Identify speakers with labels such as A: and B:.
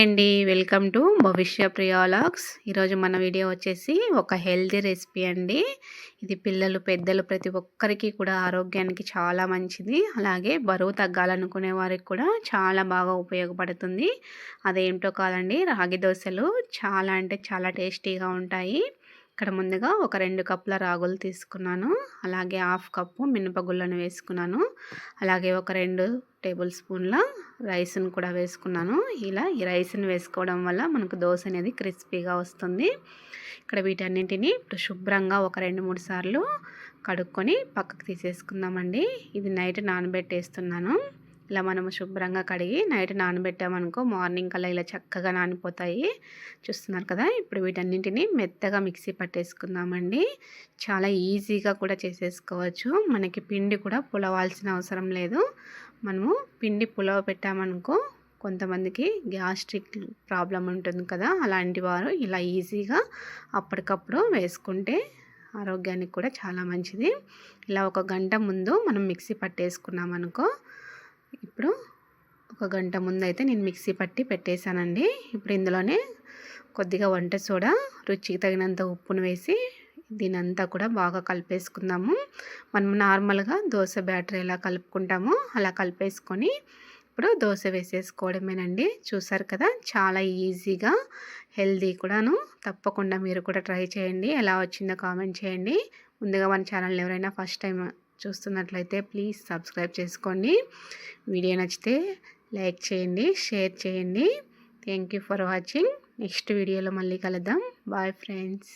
A: అండి welcome to భవిష్య ప్రియాలాగ్స్ ఈరోజు మన వీడియో వచ్చేసి ఒక హెల్తీ రెసిపీ అండి. ఇది పిల్లలు పెద్దలు ప్రతి ఒక్కరికి కూడా ఆరోగ్యానికి చాలా మంచిది. అలాగే బరువు తగ్గాలనుకునే వారికి కూడా చాలా బాగా ఉపయోగపడుతుంది. అదేంటో కాదండి రాగి దోశలు చాలా అంటే చాలా టేస్టీగా ఉంటాయి. ఇక్కడ ముందుగా ఒక రెండు కప్పుల రాగులు తీసుకున్నాను. అలాగే హాఫ్ కప్పు మినపగుళ్ళను వేసుకున్నాను. అలాగే ఒక రెండు టేబుల్ స్పూన్ల రైస్ను కూడా వేసుకున్నాను. ఇలా ఈ రైస్ని వేసుకోవడం వల్ల మనకు దోశ అనేది క్రిస్పీగా వస్తుంది. ఇక్కడ వీటన్నింటినీ ఇప్పుడు శుభ్రంగా ఒక రెండు మూడు సార్లు కడుక్కొని పక్కకు తీసేసుకుందామండి. ఇది నైట్ నానబెట్టేస్తున్నాను. ఇలా మనము శుభ్రంగా కడిగి నైట్ నానబెట్టామనుకో మార్నింగ్ కల్లా ఇలా చక్కగా నానిపోతాయి. చూస్తున్నారు కదా? ఇప్పుడు వీటన్నింటినీ మెత్తగా మిక్సీ పట్టేసుకుందామండి. చాలా ఈజీగా కూడా చేసేసుకోవచ్చు. మనకి పిండి కూడా పులవాల్సిన అవసరం లేదు. మనము పిండి పులవ పెట్టామనుకో కొంతమందికి గ్యాస్ట్రిక్ ప్రాబ్లం ఉంటుంది కదా? అలాంటి వారు ఇలా ఈజీగా అప్పటికప్పుడు వేసుకుంటే ఆరోగ్యానికి కూడా చాలా మంచిది. ఇలా ఒక గంట ముందు మనం మిక్సీ పట్టేసుకున్నామనుకో ఇప్పుడు ఒక గంట ముందు అయితే నేను మిక్సీ పట్టి పెట్టేశానండి. ఇప్పుడు ఇందులోనే కొద్దిగా వంట సోడా రుచికి తగినంత ఉప్పును వేసి దీనంతా కూడా బాగా కలిపేసుకుందాము. మనం నార్మల్గా దోశ బ్యాటర్ ఎలా కలుపుకుంటామో అలా కలిపేసుకొని ఇప్పుడు దోశ వేసేసుకోవడమేనండి. చూసారు కదా చాలా ఈజీగా హెల్దీ కూడాను. తప్పకుండా మీరు కూడా ట్రై చేయండి. ఎలా వచ్చిందో కామెంట్ చేయండి. ముందుగా మన ఛానల్ ఎవరైనా ఫస్ట్ టైం చూస్తున్నట్లయితే ప్లీజ్ సబ్స్క్రైబ్ చేసుకోండి. వీడియో నచ్చితే లైక్ చేయండి షేర్ చేయండి. థ్యాంక్ ఫర్ వాచింగ్ నెక్స్ట్ వీడియోలో మళ్ళీ కలుద్దాం. Bye friends